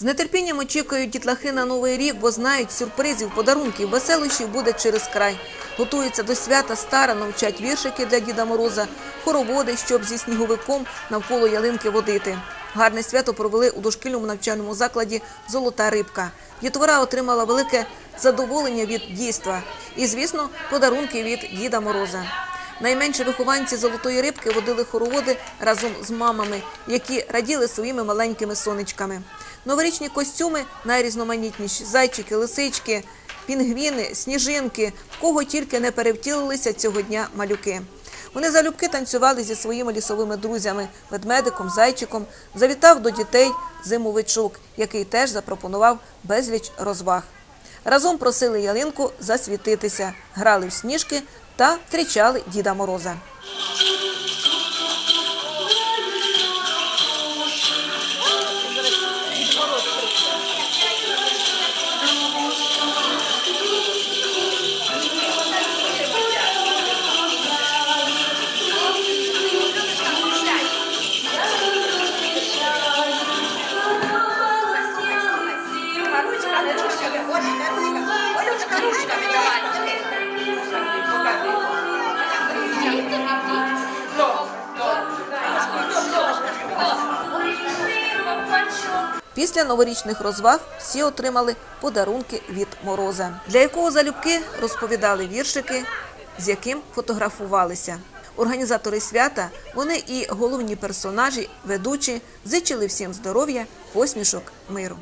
З нетерпінням очікують дітлахи на новий рік, бо знають, сюрпризів, подарунків, веселощів буде через край. Готуються до свята старано, вчать віршики для Діда Мороза, хороводи, щоб зі сніговиком навколо ялинки водити. Гарне свято провели у дошкільному навчальному закладі Золота рибка. Дітвора отримала велике задоволення від дійства і, звісно, подарунки від Діда Мороза. Найменші вихованці золотої рибки водили хороводи разом з мамами, які раділи своїми маленькими сонечками. Новорічні костюми найрізноманітніші зайчики, лисички, пінгвіни, сніжинки, в кого тільки не перевтілилися цього дня малюки. Вони залюбки танцювали зі своїми лісовими друзями, ведмедиком, зайчиком. Завітав до дітей зимовичок, який теж запропонував безліч розваг. Разом просили ялинку засвітитися, грали в сніжки та зустрічали Діда Мороза. Ручками. Після новорічних розваг всі отримали подарунки від Мороза, для якого залюбки розповідали віршики, з яким фотографувалися. Організатори свята, вони і головні персонажі, ведучі, зичили всім здоров'я, посмішок, миру.